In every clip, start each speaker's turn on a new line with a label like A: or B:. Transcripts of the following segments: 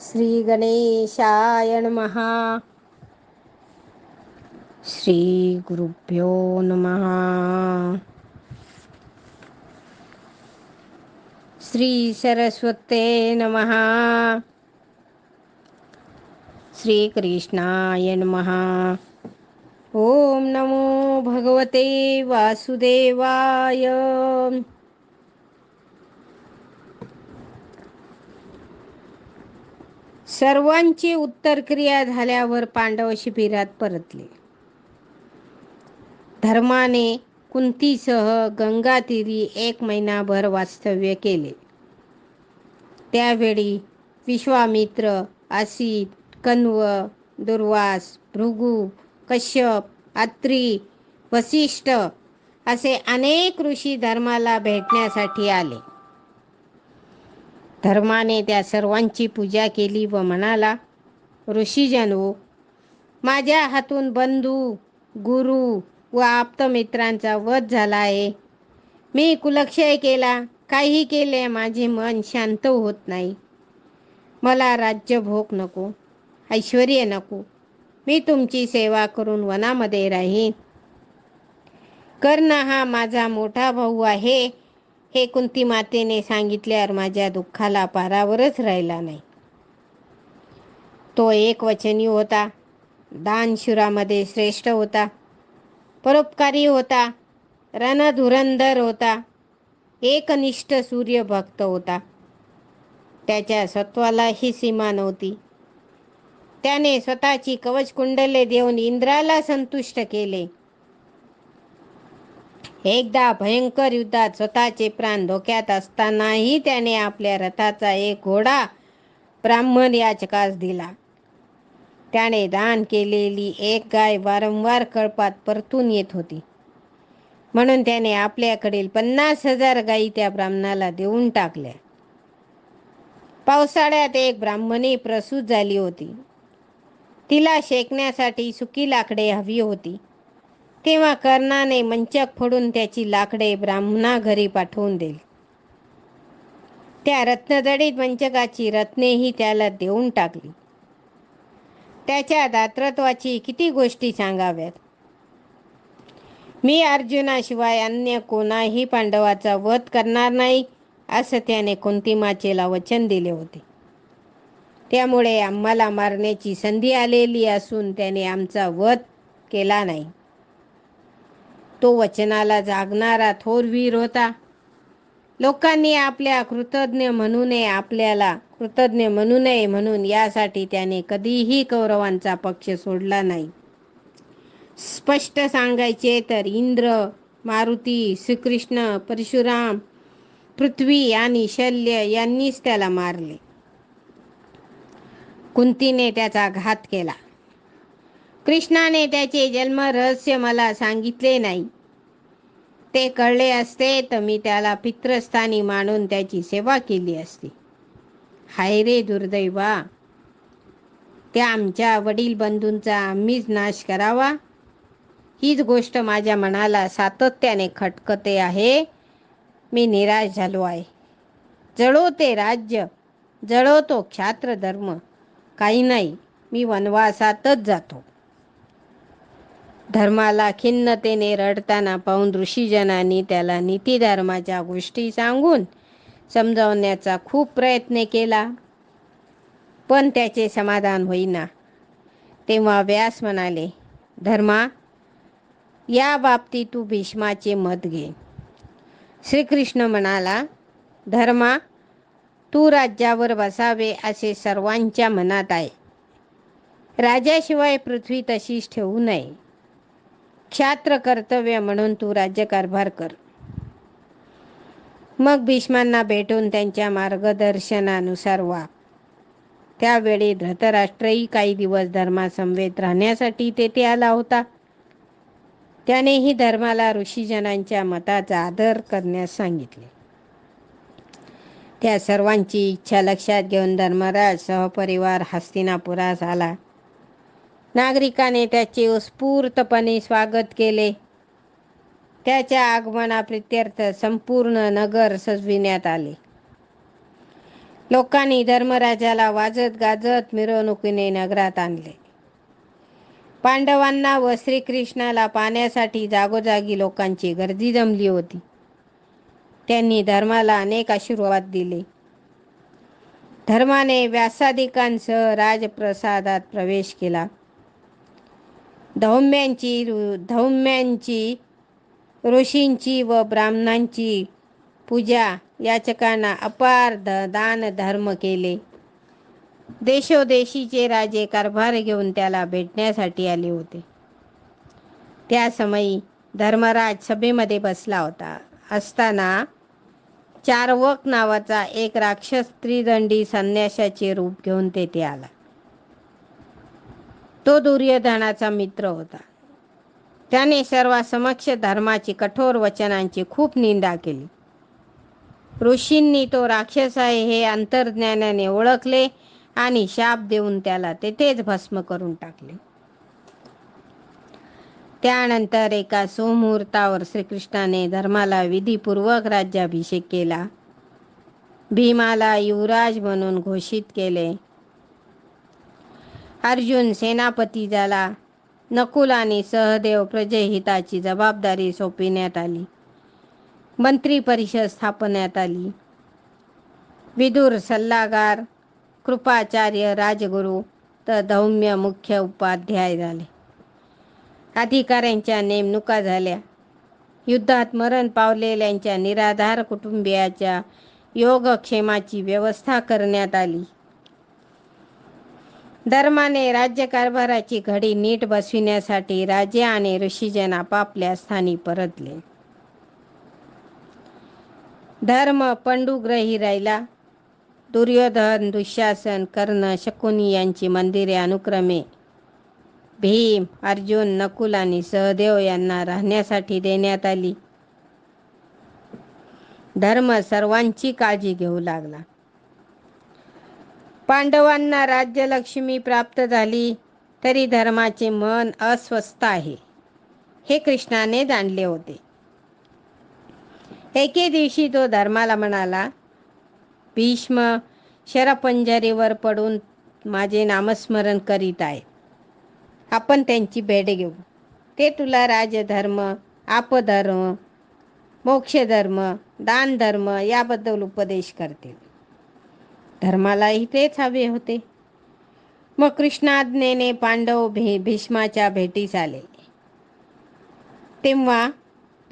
A: श्रीगणेशाय नमः। श्रीगुरुभ्यो नमः। श्रीसरस्वते नमः। श्रीकृष्णाय नमः। ॐ नमो भगवते वासुदेवाय। सर्वांची उत्तर क्रिया झाल्यावर पांडव शिबिरात परतले. धर्माने कुंतीसह गंगातीरी एक महिनाभर वास्तव्य केले. त्यावेळी विश्वामित्र आसित कण्व दुर्वास भृगू कश्यप अत्री वसिष्ठ असे अनेक ऋषी धर्माला भेटण्यासाठी आले. धर्माने त्या सर्वांची पूजा केली व म्हणाला ऋषीजनो माझ्या हातून बंधू गुरु व आप्तमित्रांचा वध झाला आहे मी कुलक्षय केला काही केले माझे मन शांत होत नाही. मला राज्यभोग नको ऐश्वर नको. मी तुमची सेवा करून वनामध्ये राहीन. कर्ण हा माझा मोठा भाऊ आहे. हे कुंती मातेने सांगितल्यावर माझ्या दुःखाला पारावरच राहिला नाही. तो एक वचनी होता. दानशुरामध्ये श्रेष्ठ होता. परोपकारी होता. रणधुरंधर होता. एकनिष्ठ सूर्यभक्त होता. त्याच्या सत्वालाही सीमा नव्हती. त्याने स्वतःची कवच कुंडले देऊन इंद्राला संतुष्ट केले. एकदा भयंकर युद्धात स्वतःचे प्राण धोक्यात असतानाही त्याने आपल्या रथाचा एक घोडा ब्राह्मण याचकास दिला. त्याने दान केलेली एक गाय वारंवार कळपात परतून येत होती. म्हणून त्याने आपल्याकडील पन्नास हजार गायी त्या ब्राह्मणाला देऊन टाकल्या. पावसाळ्यात एक ब्राह्मणी प्रसूत झाली होती. तिला शेकण्यासाठी सुकी लाकडे हवी होती. तेव्हा कर्णाने मंचक फोडून त्याची लाकडे ब्राह्मणा घरी पाठवून देईल त्या रत्नजडीत मंचकाची रत्नेही त्याला देऊन टाकली. त्याच्या दातृत्वाची किती गोष्टी सांगाव्यात? मी अर्जुनाशिवाय अन्य कोणाही पांडवाचा वध करणार नाही असं त्याने कुंतिमाचेला वचन दिले होते. त्यामुळे आम्हाला मारण्याची संधी आलेली असून त्याने आमचा वध केला नाही. तो वचनाला जागणारा थोरवीर होता. लोकांनी आपल्या कृतज्ञ म्हणू नये आपल्याला कृतज्ञ म्हणू नये म्हणून यासाठी त्याने कधीही कौरवांचा पक्ष सोडला नाही. स्पष्ट सांगायचे तर इंद्र मारुती श्रीकृष्ण परशुराम पृथ्वी आणि शल्य यांनीच त्याला मारले. कुंतीने त्याचा घात केला. कृष्णाने त्याचे जन्म रहस्य मला सांगितले नाही. ते कळले असते तर मी त्याला पित्रस्थानी मानून त्याची सेवा केली असती. हाय रे दुर्दैवा! त्या आमच्या वडील बंधूंचा आम्हीच नाश करावा. हीच गोष्ट माझ्या मनाला सातत्याने खटकते आहे. मी निराश झालो आहे. जळो ते राज्य जळो तो क्षात्र धर्म काही नाही मी वनवासातच जातो. धर्माला खिन्नतेने रडताना पाहून ऋषीजनांनी त्याला नीतीधर्माच्या गोष्टी सांगून समजावण्याचा खूप प्रयत्न केला. पण त्याचे समाधान होईना. तेव्हा व्यास म्हणाले धर्मा या बाबतीत तू भीष्माचे मत घे. श्रीकृष्ण म्हणाला धर्मा तू राज्यावर बसावे असे सर्वांच्या मनात आहे. राजाशिवाय पृथ्वी तशीच ठेवू नये. क्षात्र कर्तव्य म्हणून तू राज्यकारभार कर. मग भीष्मांना भेटून त्यांच्या मार्गदर्शनानुसार वाग त्यावेळी धृतराष्ट्रही काही दिवस धर्मासमवेत राहण्यासाठी तेथे आला होता. त्यानेही धर्माला ऋषीजनांच्या मताचा आदर करण्यास सांगितले. त्या सर्वांची इच्छा लक्षात घेऊन धर्मराज सहपरिवार हस्तिनापुरास आला. नागरिकाने त्याचे उत्स्फूर्तपणे स्वागत केले. त्याच्या आगमनाप्रित्यर्थ संपूर्ण नगर सजविण्यात आले. लोकांनी धर्मराजाला वाजत गाजत मिरवणुकीने नगरात आणले. पांडवांना व श्रीकृष्णाला पाण्यासाठी जागोजागी लोकांची गर्दी जमली होती. त्यांनी धर्माला अनेक आशीर्वाद दिले. धर्माने व्यासाधिकांसह राजप्रसादात प्रवेश केला. धौम्यांची धौम्यांची ऋषींची व ब्राह्मणांची पूजा याचकांना अपार द दान धर्म केले. देशोदेशीचे राजे कारभार घेऊन त्याला भेटण्यासाठी आले होते. त्या समयी धर्मराज सभेमध्ये बसला होता. असताना चारवक नावाचा एक राक्षस त्रिदंडी संन्यासाचे रूप घेऊन तेथे आला. तो दुर्योधनाचा मित्र होता. त्याने सर्वांसमक्ष धर्माची कठोर वचनांची खूप निंदा केली. ऋषींनी तो राक्षस आहे हे अंतर्ज्ञानाने ओळखले आणि शाप देऊन त्याला तेथेच भस्म करून टाकले. त्यानंतर एका सुमुहूर्तावर श्रीकृष्णाने धर्माला विधीपूर्वक राज्याभिषेक केला. भीमाला युवराज म्हणून घोषित केले. अर्जुन सेनापती झाला. नकुल आणि सहदेव प्रजहिताची जबाबदारी सोपविण्यात आली. मंत्री परिषद स्थापण्यात आली. विदुर सल्लागार कृपाचार्य राजगुरू तर धौम्य मुख्य उपाध्याय झाले. अधिकाऱ्यांच्या नेमणुका झाल्या. युद्धात मरण पावलेल्यांच्या निराधार कुटुंबियाच्या योगक्षेमाची व्यवस्था करण्यात आली. धर्माने राज्यकारभाराची घडी नीट बसविण्यासाठी राजे आणि ऋषीजन आपापल्या स्थानी परतले. धर्म पंडुग्रही राहिला. दुर्योधन दुःशासन कर्ण शकुनी यांची मंदिरे अनुक्रमे भीम अर्जुन नकुल आणि सहदेव यांना राहण्यासाठी देण्यात आली. धर्म सर्वांची काळजी घेऊ लागला. पांडवांना राज्यलक्ष्मी प्राप्त झाली तरी धर्माचे मन अस्वस्थ आहे. हे कृष्णाने जाणले होते. एके दिवशी तो धर्माला म्हणाला भीष्म शरपंजरीवर पडून माझे नामस्मरण करीत आहे. आपण त्यांची भेट घेऊ. ते तुला राजधर्म आपधर्म मोक्षधर्म दानधर्म याबद्दल उपदेश करतील. धर्मालाही तेच हवे होते. मग कृष्णाज्ञेने पांडव भे भीष्माच्या भेटीस आले. तेव्हा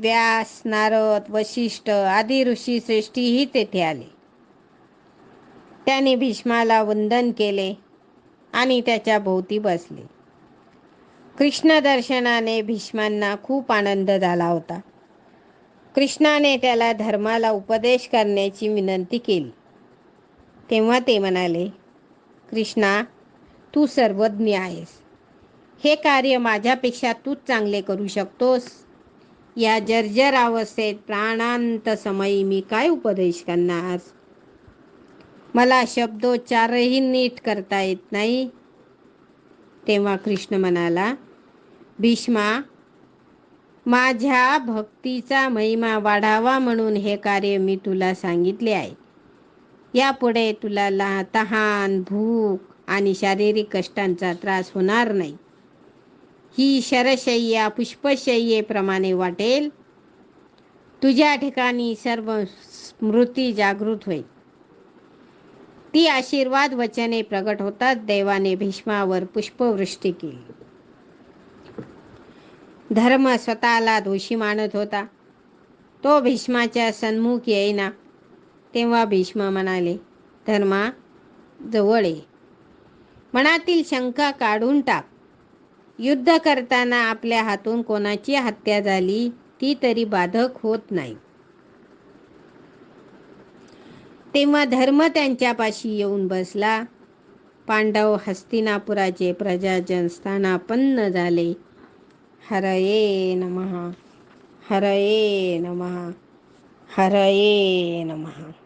A: व्यास नारद वशिष्ठ आदी ऋषी श्रेष्ठीही तेथे आले. त्याने भीष्माला वंदन केले आणि त्याच्या भोवती बसले. कृष्ण दर्शनाने भीष्मांना खूप आनंद झाला होता. कृष्णाने त्याला धर्माला उपदेश करण्याची विनंती केली. तेव्हा ते म्हणाले कृष्णा तू सर्वज्ञ आहेस. हे कार्य माझ्यापेक्षा तूच चांगले करू शकतोस. या जर्जर अवस्थेत प्राणांत समयी मी काय उपदेश करणार? मला शब्दोच्चारही नीट करता येत नाही. तेव्हा कृष्ण म्हणाला भीष्मा माझ्या भक्तीचा महिमा वाढावा म्हणून हे कार्य मी तुला सांगितले आहे. यापुढे तुला ला तहान भूक आणि शारीरिक कष्टांचा त्रास होणार नाही. ही शरशय्या पुष्पशय्येप्रमाणे वाटेल. तुझ्या ठिकाणी सर्व स्मृती जागृत होईल. ती आशीर्वाद वचने प्रगट होतात. देवाने भीष्मावर पुष्पवृष्टी केली. धर्म स्वतःला दोषी मानत होता. तो भीष्माच्या सन्मुख येईना. तेव्हा भीष्म म्हणाले धर्मा जवळ ये. मनातील शंका काढून टाक. युद्ध करताना आपल्या हातून कोणाची हत्या झाली ती तरी बाधक होत नाही. तेव्हा धर्म त्यांच्यापाशी येऊन बसला. पांडव हस्तिनापुराचे प्रजाजन स्थानापन्न झाले. हरये नमः हरये नमः हरये नमः.